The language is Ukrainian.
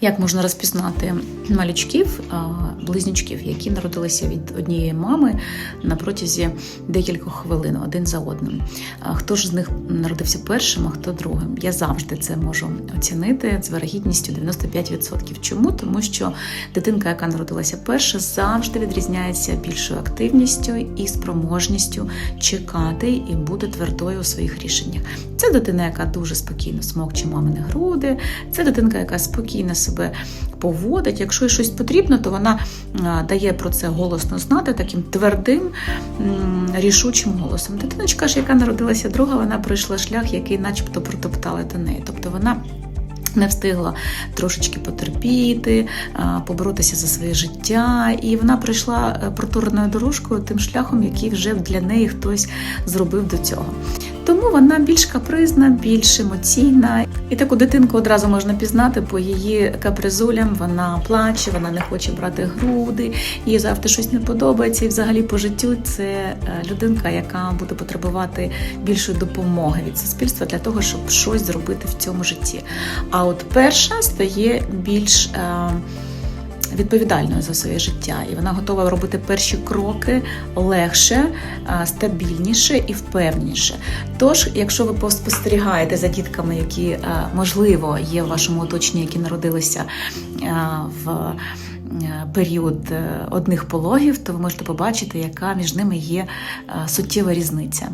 Як можна розпізнати малючків, близнючків, які народилися від однієї мами на протязі декількох хвилин один за одним? Хто ж з них народився першим, а хто другим? Я завжди це можу оцінити з вирогідністю 95%. Чому? Тому що дитинка, яка народилася перша, завжди відрізняється більшою активністю і спроможністю чекати і бути твердою у своїх рішеннях. Це дитина, яка дуже спокійно смокче мамини груди, це дитинка, яка спокійно себе поводить. Якщо їй щось потрібно, то вона дає про це голосно знати таким твердим, рішучим голосом. Дитиночка ж, яка народилася друга, вона пройшла шлях, який начебто протоптали до неї. Тобто вона. Не встигла трошечки потерпіти, поборотися за своє життя, і вона пройшла е, протореною дорожкою тим шляхом, який вже для неї хтось зробив до цього. Тому вона більш капризна, більш емоційна. І таку дитинку одразу можна пізнати по її капризулям. Вона плаче, вона не хоче брати груди, їй завжди щось не подобається. І взагалі по життю це е, людинка, яка буде потребувати більшої допомоги від суспільства для того, щоб щось зробити в цьому житті. А от перша стає більш. Е, Відповідальною за своє життя, і вона готова робити перші кроки легше, стабільніше і впевніше. Тож, якщо ви поспостерігаєте за дітками, які можливо є в вашому оточенні, які народилися в е, період е, одних пологів, то ви можете побачити, яка між ними є е, суттєва різниця.